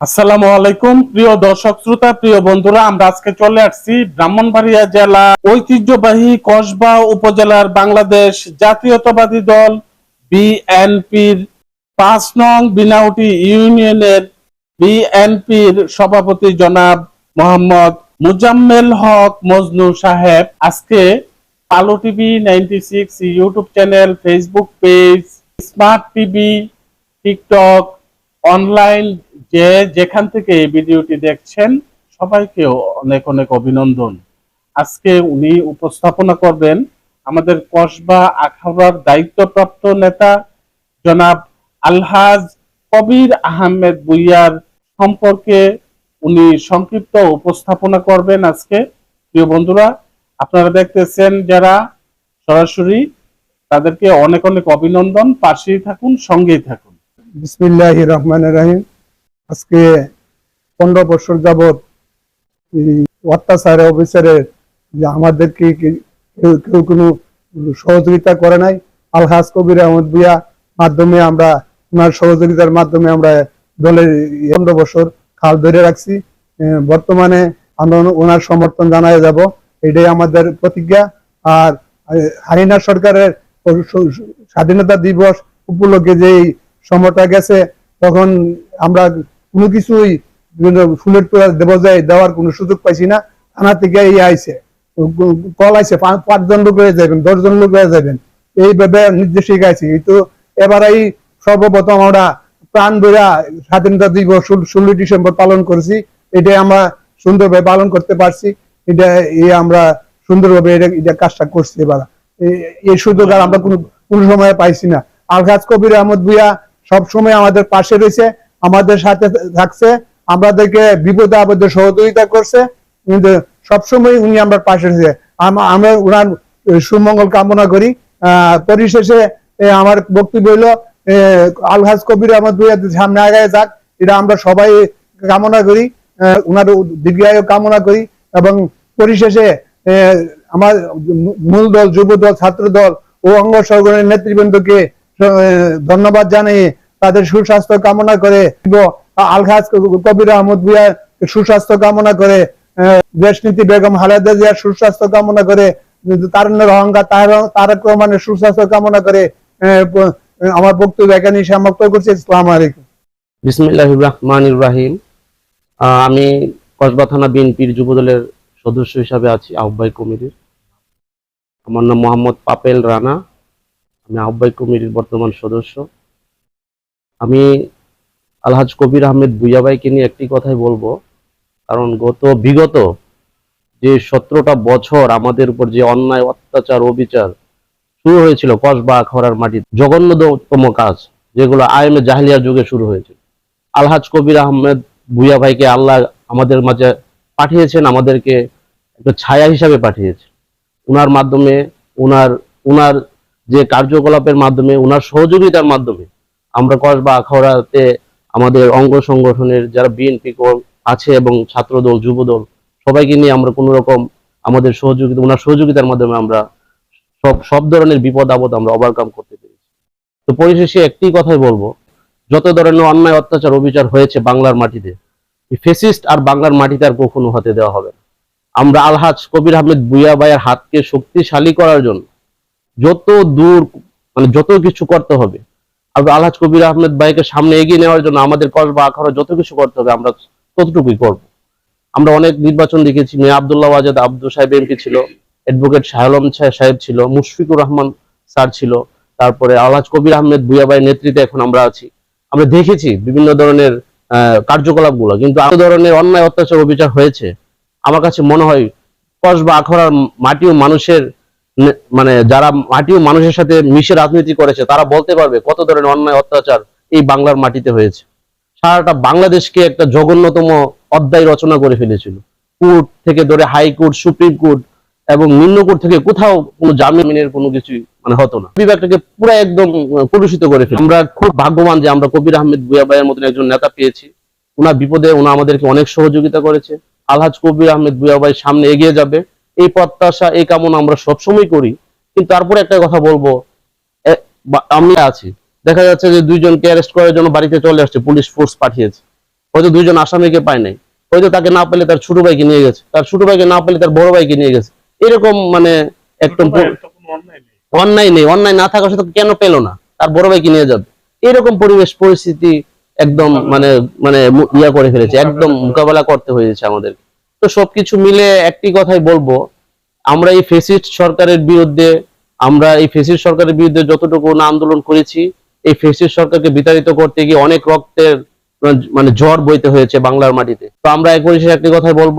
আসসালামু আলাইকুম, প্রিয় দর্শক শ্রোতা, প্রিয় বন্ধুরা, আমরা আজকে চলে আসছি ব্রাহ্মণবাড়িয়া জেলা ঐতিহ্যবাহী কসবা উপজেলার বাংলাদেশ জাতীয়তাবাদী দল বিএনপির পাঁচ নং বিনাউটি ইউনিয়নের বিএনপির সভাপতি জনাব মোহাম্মদ মুজাম্মেল হক মজনু সাহেব। আজকে Alo TV ninety YouTube channel, Facebook page, smart TV, TikTok, online যে যেখান থেকে এই ভিডিওটি দেখছেন, সবাইকে অনেক অনেক অভিনন্দন। আজকে উনি উপস্থাপনা করবেন আমাদের কসবা আখাউড়ার দায়িত্বপ্রাপ্ত নেতা জনাব আলহাজ কবির আহমেদ বুইয়ার সম্পর্কে উনি সংক্ষিপ্ত উপস্থাপনা করবেন আজকে। প্রিয় বন্ধুরা, আপনারা দেখতেছেন যারা সরাসরি, তাদেরকে অনেক অনেক অভিনন্দন। পাশেই থাকুন, সঙ্গেই থাকুন। বিসমিল্লাহ রহমান রাহিম। আজকে পনেরো বছর যাবৎ অত্যাচার অফিসারের যে আমাদেরকে কেউ কেউ কোনো সহযোগিতা করে নাই। আলহাজ কবির আহমদ বিয়া মাধ্যমে আমরা ওনার সহযোগিতার মাধ্যমে আমরা দলের পনেরো বছর খাল ধরে রাখছি। বর্তমানে আমরা ওনার সমর্থন জানাই যাব। এটাই আমাদের প্রতিজ্ঞা। আর হারিনা সরকারের স্বাধীনতা দিবস উপলক্ষে যেই সময়টা গেছে, তখন আমরা কোনো কিছুই ফুলের তোলা দেব যায় দেওয়ার কোনো সুযোগ পাইছি না। থানা থেকে এই আইছে। কল পাঁচ- পাঁচজন লোক হয়ে যাবেন, দশজন লোক হয়ে যাবেন। এইভাবে নির্দেশে গাইছি কিন্তু এবার এই সর্বপ্রথম আমরা প্রাণ বেড়া স্বাধীনতা দিবস ষোলোই ডিসেম্বর পালন করেছি। এটা আমরা সুন্দরভাবে পালন করতে পারছি। এটা এই আমরা সুন্দরভাবে এটা এটা কাজটা করছি এবার। এই- সুযোগ আর আমরা কোনো কোনো সময় পাইছি না। আলহাজ কবির আহমদ ভুইয়া সব সময় আমাদের পাশে রয়েছে। আমাদের সাথে থাকছে, আমাদেরকে বিপদে আপদে সহযোগিতা করছে। কিন্তু সবসময় উনি আমরা পাশে আম- আমরা ওনার সুমঙ্গল কামনা করি। পরিশেষে আমার বক্তব্য হইল আলহাজ কবির আহমদ ভুইয়া সামনে আগায় যাক, এটা আমরা সবাই কামনা করি ওনার দীর্ঘায়ু কামনা করি। এবং পরিশেষে আমার মূল দল, যুব দল, ছাত্র দল ও অঙ্গ সহগণের নেতৃবৃন্দকে ধন্যবাদ জানিয়ে তাদের সুস্বাস্থ্য কামনা করে আলহাজ কবির আহমদ ভুইয়া সুস্বাস্থ্য কামনা করে দেশনীতি বেগম খালেদা জিয়ার সুস্বাস্থ্য কামনা করে তারুণ্যের অহংকার তার- তারেক রহমানের সুস্বাস্থ্য কামনা করে আমার বক্তব্য এখানে সমাপ্ত করছি। ইসলাম আলাইকুম। বিসমিল্লাহ রহমান রাহিম। আহ, আমি কসবা থানা বিএনপির যুবদলের সদস্য হিসাবে আছি আহ্বায়ক কমিটির। আমার নাম মোহাম্মদ পাপেল রানা। আমি আহ্বায়ক কমিটির বর্তমান সদস্য। আমি আলহাজ কবির আহমেদ ভুইয়াবাইকে নিয়ে একটি কথাই বলব। কারণ গত, বিগত যে সতেরোটা বছর আমাদের উপর যে অন্যায়, অত্যাচার, অবিচার শুরু হয়েছিল কসবা আখড়ার মাটি জঘন্যতম কাজ যেগুলো আইএমএ জাহিলিয়া যুগে শুরু হয়েছিল। আলহাজ কবির আহমেদ ভুইয়া ভাইকে আল্লাহ আমাদের মাঝে পাঠিয়েছেন, আমাদেরকে একটা ছায়া হিসাবে পাঠিয়েছে ওনার মাধ্যমে ওনার ওনার যে কার্যকলাপের মাধ্যমে ওনার সহযোগিতার মাধ্যমে আমরা কসবা আখাউড়াতে আমাদের অঙ্গ সংগঠনের যারা বিএনপি আছে এবং ছাত্রদল, যুবদল, সবাইকে নিয়ে আমরা কোনো রকম আমাদের সহযোগিতা উনার সহযোগিতার মাধ্যমে আমরা সব সব ধরনের বিপদ আপদ আমরা ওভারকাম করতে পেরেছি। তো পরিশেষে একটি কথাই বলব, যত ধরনের অন্যায়, অত্যাচার, অবিচার হয়েছে বাংলার মাটিতে ফেসিস্ট আর বাংলার মাটিতে আর কখনো হতে দেওয়া হবে না। আমরা আলহাজ কবির আহমেদ বুয়া ভাইয়ের হাতকে শক্তিশালী করার জন্য যত দূর মানে যত কিছু করতে হবে আলহাজ কবির আহমেদ ভাইকে সামনে এগিয়ে নেওয়ার জন্য আমাদের কসবা আখাড়া যত কিছু করতে হবে, আমরা ততটুকুই করব। আমরা অনেক নির্বাচন দেখেছি, মিয়া আবদুল্লাহ ওয়াজেদ, আব্দুল সাহেব এমপি ছিল অ্যাডভোকেট শাহলম সাহেব ছিল, মুশফিকুর রহমান স্যার ছিল, তারপরে আলহাজ কবির আহমেদ বুইয়া ভাইয়ের নেতৃত্বে এখন আমরা আছি। আমরা দেখেছি বিভিন্ন ধরনের কার্যকলাপগুলো কিন্তু এত ধরনের অন্যায় অত্যাচার অবিচার হয়েছে। আমার কাছে মনে হয়, কসবা আখড়ার মাটি ও মানুষের মানে যারা মাটি মানুষের সাথে মিশে রাজনীতি করেছে, তারা বলতে পারবে কত ধরনের অন্যায়, অত্যাচার এই বাংলার মাটিতে হয়েছে। সারাটা বাংলাদেশকে একটা জঘন্যতম অধ্যায় রচনা করে ফেলেছিল। কোর্ট থেকে ধরে হাইকোর্ট, সুপ্রিম কোর্ট এবং নিম্ন কোর্ট থেকে কোথাও কোনো জামিনের কোনো কিছু মানে হতো না। বিভাগটাকে পুরো একদম কলুষিত করে ফেলি আমরা খুব ভাগ্যবান যে আমরা কবির আহমেদ বুয়া ভাইয়ের মতন একজন নেতা পেয়েছি। ওনার বিপদে ওনা আমাদেরকে অনেক সহযোগিতা করেছে। আলহাজ কবির আহমেদ বুয়া ভাই সামনে এগিয়ে যাবে। এই প্রত্যাশা এই কামনা আমরা সবসময় করি। কিন্তু তারপরে একটা কথা বলব আমি আছি। দেখা যাচ্ছে যে দুইজনকে অ্যারেস্ট করার জন্য বাড়িতে চলে আসছে পুলিশ ফোর্স পাঠিয়েছে। হয়তো দুইজন আসামিকে পায় নাই। হয়তো তাকে না পেলে তার ছোট ভাইকে নিয়ে গেছে। তার ছোট ভাইকে না পেলে তার বড় ভাইকে নিয়ে গেছে। এরকম মানে একদম অন্যায় নেই। অন্যায় না থাকা সাথে কেন পেল না? তার বড় ভাইকে নিয়ে যাবে। এরকম পরিবেশ পরিস্থিতি একদম মানে মানে ইয়া করে ফেলেছে। একদম মোকাবেলা করতে হয়েছে আমাদের তো সবকিছু মিলে একটি কথাই বলব, আমরা এই ফেসিস্ট সরকারের বিরুদ্ধে, আমরা এই ফেসিস্ট সরকারের বিরুদ্ধে যতটুকু আন্দোলন করেছি, এই ফেসিস্ট সরকারকে বিতাড়িত করতে গিয়ে অনেক রক্তের মানে ঝড় বইতে হয়েছে বাংলার মাটিতে। তো আমরা এক পরিশেষে একটি কথাই বলব,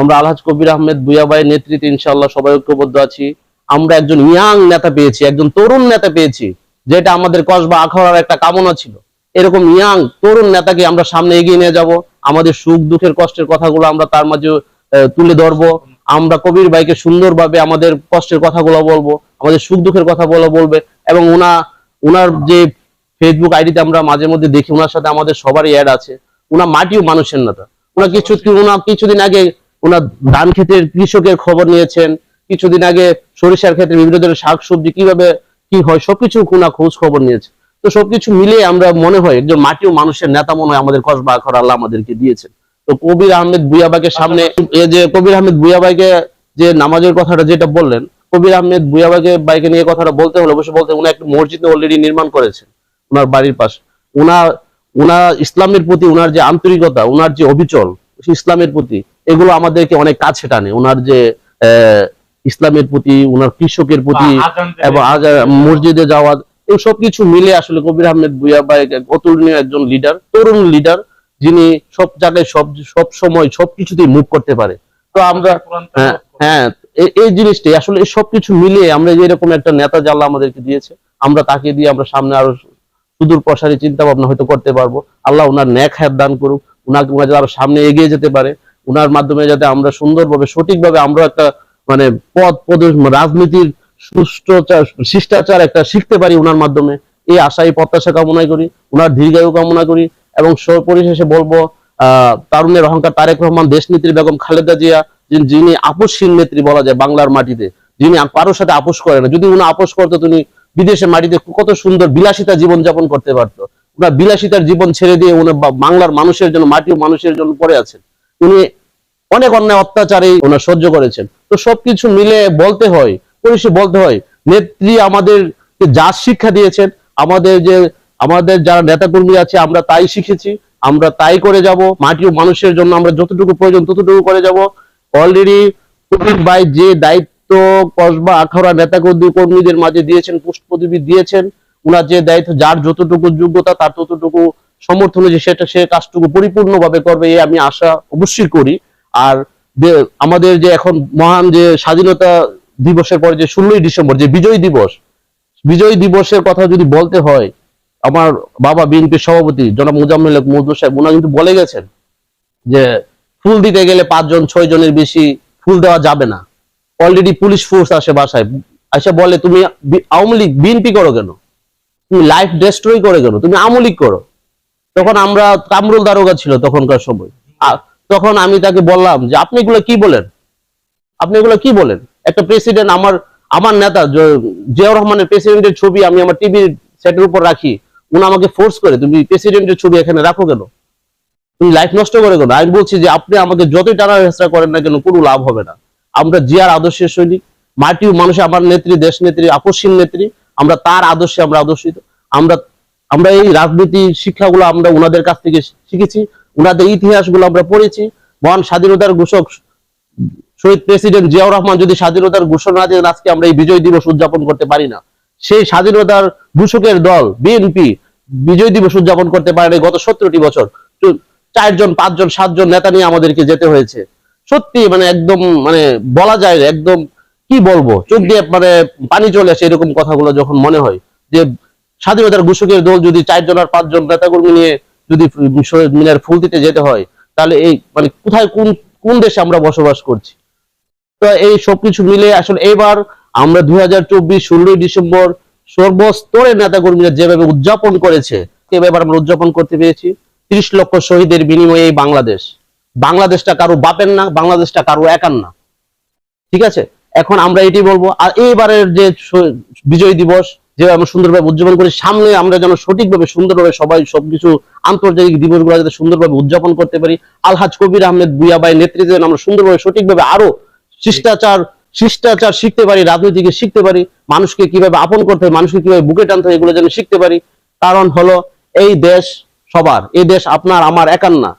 আমরা আলহাজ কবির আহমেদ বুয়াবাইয়ের নেতৃত্বে ইনশাল্লাহ সবাই ঐক্যবদ্ধ আছি। আমরা একজন ইয়াং নেতা পেয়েছি, একজন তরুণ নেতা পেয়েছি, যেটা আমাদের কসবা আখাড়ার একটা কামনা ছিল। এরকম ইয়াং তরুণ নেতাকে আমরা সামনে এগিয়ে নিয়ে যাব। আমাদের সুখ দুঃখের কষ্টের কথাগুলো আমরা তার মাঝে তুলে ধরবো। আমরা কবির ভাইকে সুন্দরভাবে আমাদের কষ্টের কথাগুলো বলব, আমাদের সুখ দুঃখের কথা বলা, বলবে এবং ওনা ওনার যে ফেসবুক আইডিতে আমরা মাঝে মধ্যে দেখি ওনার সাথে আমাদের সবারই অ্যাড আছে। ওনা মাটিও মানুষের নেতা ওনা কিছু ওনা কিছুদিন আগে ওনার ধান ক্ষেতের কৃষকের খবর নিয়েছেন, কিছুদিন আগে সরিষার ক্ষেত্রে বিভিন্ন ধরনের শাক সবজি কীভাবে কি হয়, সবকিছু কোনা খোঁজ খবর নিয়েছে। তো সবকিছু মিলে আমরা মনে হয় একজন মাটি ও মানুষের নেতা মনে হয় আমাদের কসবা আখর আল্লাহ আমাদেরকে দিয়েছেন। তো কবির আহমেদ বুয়াবাকে সামনে এই যে কবির আহমেদ বুয়াবাইকে যে নামাজের কথাটা যেটা বললেন কবির আহমেদ বুয়াবাকে বাইকে নিয়ে কথাটা বলতে হলে অবশ্যই বলতে উনি একটা মসজিদ অলরেডি নির্মাণ করেছেন ওনার বাড়ির পাশে। উনার উনার ইসলামের প্রতি উনার যে আন্তরিকতা উনার যে অবিচল ইসলামের প্রতি এগুলো আমাদেরকে অনেক কাছে টানে। উনার যে আহ, ইসলামের প্রতি উনার কৃষকের প্রতি এবং মসজিদে যাওয়া এই সব কিছু মিলে আসলে কবির আহমেদ বুয়া বা অতুলনীয় একজন লিডার তরুণ লিডার যিনি সব জায়গায় সব সব সময় সব কিছুতেই মুভ করতে পারে। তো আমরা হ্যাঁ হ্যাঁ এই জিনিসটাই আসলে এই সবকিছু মিলিয়ে আমরা যে এরকম একটা নেতা জাল্লা আমাদেরকে দিয়েছে, আমরা তাকে দিয়ে আমরা সামনে আরও সুদূর প্রসারী চিন্তা ভাবনা হয়তো করতে পারব। আল্লাহ ওনার ন্যাক হায়াত দান করুক, উনাকে উনার যাতে আরও সামনে এগিয়ে যেতে পারে। উনার মাধ্যমে যাতে আমরা সুন্দরভাবে, সঠিকভাবে আমরা একটা মানে পদ পদ, রাজনীতির সুষ্ঠু শিষ্টাচার একটা শিখতে পারি উনার মাধ্যমে। এই আশা, এই প্রত্যাশা কামনা করি, উনার দীর্ঘায়ু কামনা করি এবং পরিশেষে বলব তারুণের অহংকার তারেক রহমান, দেশনেত্রী বেগম খালেদা জিয়া, যিনি- আপোষহীন নেত্রী বলা যায় বাংলার মাটিতে, যিনি কারোর সাথে আপোষ করে না। যদি উনি আপোষ করতো, তিনি বিদেশে মাটিতে কত সুন্দর বিলাসিতা জীবন যাপন করতে পারতো। ওনার বিলাসিতার জীবন ছেড়ে দিয়ে উনি বাংলার মানুষের জন্য মাটি মানুষের জন্য পড়ে আছেন। উনি অনেক অন্যায় অত্যাচারে ওনার সহ্য করেছেন। তো সবকিছু মিলে বলতে হয় পরিষে বলতে হয়, নেত্রী আমাদের যা শিক্ষা দিয়েছেন, আমাদের যে, আমাদের যারা নেতাকর্মী আছে, আমরা তাই শিখেছি, আমরা তাই করে যাব, মাটি ও মানুষের জন্য আমরা যতটুকু প্রয়োজন ততটুকু করে যাব। অলরেডি কবির ভাই যে দায়িত্ব কসবা, আখাউড়া নেতা কর্মী- কর্মীদের মাঝে দিয়েছেন পুষ্ট পদবি দিয়েছেন ওনার যে দায়িত্ব, যার যতটুকু যোগ্যতা, তার ততটুকু সমর্থন যে সেটা সে কাজটুকু পরিপূর্ণভাবে করবে এই আমি আশা অবশ্যই করি। আর আমাদের যে এখন মহান যে স্বাধীনতা দিবসের পরে যে ষোলোই ডিসেম্বর, যে বিজয় দিবস, বিজয় দিবসের কথা যদি বলতে হয়, আমার বাবা বিএনপির সভাপতি জনাব মুজাম্মেল মজনু সাহেব ওনা কিন্তু বলে গেছেন যে ফুল দিতে গেলে পাঁচজন ছয় জনের বেশি ফুল দেওয়া যাবে না। অলরেডি পুলিশ ফোর্স আসে বাসায়। আসে বলে, তুমি আওয়ামী লীগ বিএনপি করো কেন? তুমি লাইফ ডেস্ট্রয় করে কেন? তুমি আওয়ামী লীগ করো। তখন আমরা কামরুল দারোগা ছিল তখনকার সময়। তখন আমি তাকে বললাম যে, আপনি এগুলো কি বলেন? আপনি এগুলো কি বলেন? একটা প্রেসিডেন্ট আমার আমার নেতা জিয়াউর রহমানের প্রেসিডেন্টের ছবি আমি আমার টিভির সেটের উপর রাখি, উনি আমাকে ফোর্স করে, তুমি প্রেসিডেন্টের ছবি এখানে রাখো কেন? তুমি লাইফ নষ্ট করে কেন? আমি বলছি যে, আপনি আমাকে যতই টানা হেসরা করেন না কেন, কোনো লাভ হবে না। আমরা জিয়ার আদর্শের সৈনিক, মাটি মানুষ আমার নেত্রী, দেশ নেত্রী আপসীন নেত্রী, আমরা তার আদর্শে আমরা আদর্শিত। আমরা আমরা এই রাজনীতি শিক্ষাগুলো আমরা ওনাদের কাছ থেকে শিখেছি ওনাদের ইতিহাসগুলো আমরা পড়েছি। মহান স্বাধীনতার ঘোষক শহীদ প্রেসিডেন্ট জিয়াউর রহমান যদি স্বাধীনতার ঘোষণা দেন, আজকে আমরা এই বিজয় দিবস উদযাপন করতে পারি না। সেই স্বাধীনতার ঘোষকের দল বিএনপি বিজয় দিবস উদযাপন করতে পারে গত সতেরোটি বছর। চারজন, পাঁচজন, সাতজন নেতা নিয়ে আমাদেরকে যেতে হয়েছে। সত্যি মানে একদম মানে বলা যায় একদম কি বলব? চোখ দিয়ে মানে পানি চলে আসে এরকম কথাগুলো যখন মনে হয়। যে স্বাধীনতার ঘোষকের দল যদি চারজন আর পাঁচজন নেতাকর্মী নিয়ে যদি মিনার ফুল দিতে যেতে হয়, তাহলে এই মানে কোথায় কোন কোন দেশে আমরা বসবাস করছি? তো এই সবকিছু মিলে আসলে এবার আমরা দুই হাজার চব্বিশ ষোলোই ডিসেম্বর সর্বস্তরের নেতাকর্মীরা যেভাবে উদযাপন করেছে এবার আমরা উদযাপন করতে পেরেছি। তিরিশ লক্ষ শহীদের বিনিময়ে এই বাংলাদেশ। বাংলাদেশটা কারও বাপের না, বাংলাদেশটা কারও একার না। ঠিক আছে? এখন আমরা এটি বলব। আর এইবারের যে বিজয় দিবস, যেভাবে আমরা সুন্দরভাবে উদযাপন করি, সামনে আমরা যেন সঠিকভাবে সুন্দরভাবে সবাই সবকিছু আন্তর্জাতিক দিবসগুলো যাতে সুন্দরভাবে উদযাপন করতে পারি। আলহাজ কবির আহমেদ বুয়াবাই নেতৃত্বে আমরা সুন্দরভাবে সঠিকভাবে আরও শিষ্টাচার শিষ্টাচার শিখতে পারি, রাজনীতিকে শিখতে পারি, মানুষকে কীভাবে আপন করতে হয়, মানুষকে কীভাবে বুকে টানতে হয়, এগুলো যেন শিখতে পারি। কারণ হলো, এই দেশ সবার, এই দেশ আপনার, আমার একার না।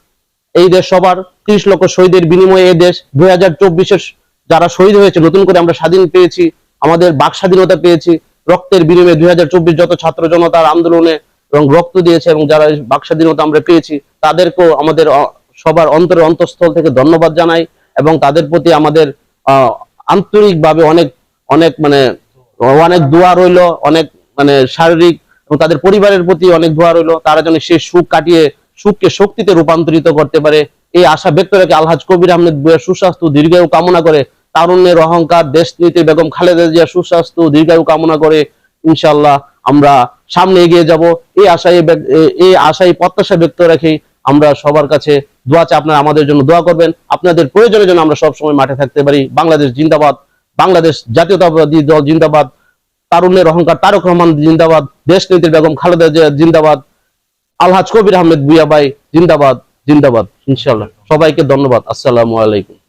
এই দেশ সবার, ত্রিশ লক্ষ শহীদের বিনিময়ে এই দেশ, দুই হাজার চব্বিশের যারা শহীদ হয়েছে, নতুন করে আমরা স্বাধীন পেয়েছি, আমাদের বাক স্বাধীনতা পেয়েছি, রক্তের বিনিময়ে দুই হাজার চব্বিশ যত ছাত্র জনতার আন্দোলনে এবং রক্ত দিয়েছে এবং যারা বাক স্বাধীনতা আমরা পেয়েছি, তাদেরকেও আমাদের সবার অন্তরের অন্তঃস্থল থেকে ধন্যবাদ জানাই এবং তাদের প্রতি আমাদের আন্তরিকভাবে অনেক অনেক মানে অনেক দোয়া রইল, অনেক মানে শারীরিক তাদের পরিবারের প্রতি অনেক দোয়া রইল, তারা যেন সেই সুখ কাটিয়ে, সুখকে শক্তিতে রূপান্তরিত করতে পারে। এই আশা ব্যক্ত রেখে আলহাজ কবির আহমেদ বুয়ের সুস্বাস্থ্য দীর্ঘায়ু কামনা করে, তারুণ্যের অহংকার দেশ নীতি বেগম খালেদা জিয়া সুস্বাস্থ্য দীর্ঘায়ু কামনা করে ইনশাল্লাহ আমরা সামনে এগিয়ে যাব। এই আশায় এই আশায় প্রত্যাশা ব্যক্ত রেখে আমরা সবার কাছে দোয়া চাই, আপনারা আমাদের জন্য দোয়া করবেন। আপনাদের প্রয়োজনের জন্য আমরা সবসময় মাঠে থাকতে পারি। বাংলাদেশ জিন্দাবাদ, বাংলাদেশ জাতীয়তাবাদী দল জিন্দাবাদ, তারুণ্যের অহংকার তারক রহমান জিন্দাবাদ দেশ নীতি বেগম খালেদা জিন্দাবাদ, আলহাজ কবির আহমেদ বুয়াবাই জিন্দাবাদ জিন্দাবাদ ইনশাল্লাহ সবাইকে ধন্যবাদ, আসসালামু আলাইকুম।